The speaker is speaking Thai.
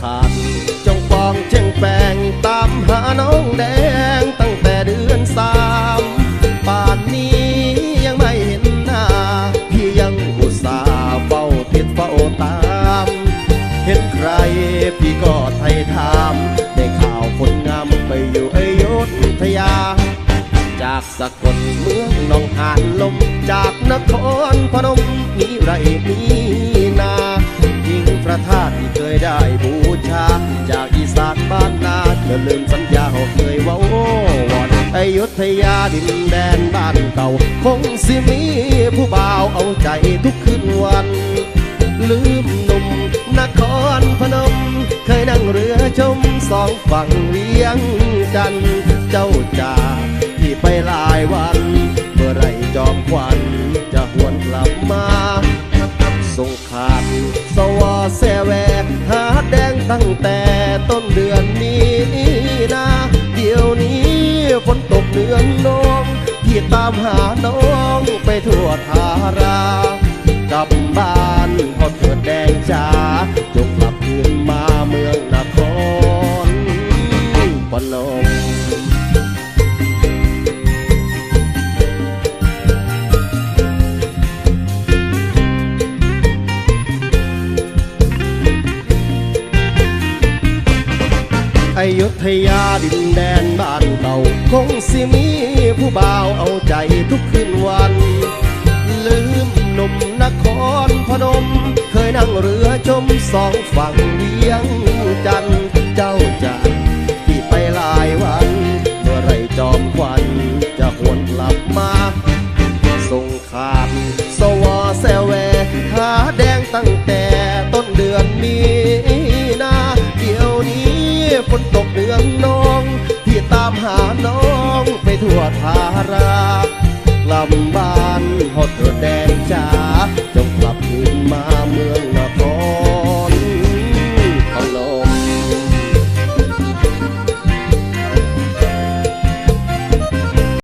ขาดจงปองเชียงแปงตามหาน้องแดงตั้งแต่เดือนสามป่านนี้ยังไม่เห็นหน้า พี่ยังอุตส่าห์เฝ้าติดเฝ้าตาม เห็นใครพี่ก็ไทยถามได้ข่าวคนงามไปอยู่อยุธยา จากสกลเมืองนองหานลม จากนครพนมมีไรมีนา ยิ่งพระธาตุที่เคยได้ อยุธยาดินแดนบ้านเก่า คงสิมีผู้บ่าวเอาใจทุกคืนวัน ลืมหนุ่มนครพนม เคยนั่งเรือชมสองฝั่งเวียงจันเจ้าจ่าที่ไปหลายวัน เมื่อไรจอมควันจะหวนกลับมาสงขาดสวอแสแวกหาแดงตั้งแต่ต้นเดือนนี้ องนอง ที่ตามหาน้องไปทั่วทารา ยุธยาดินแดนบ้านเก่าคงสิมีผู้บ่าวเอาใจทุกคืนวัน ลืมหนุ่มนครพนม เคยนั่งเรือชมสองฝั่งเวียงจันเจ้าจากที่ไปหลายวัน เมื่อไรจอมควันจะหวนกลับมา ฝนตกเดืองนอง ที่ตามหาน้องไปทั่วทาราลำบาก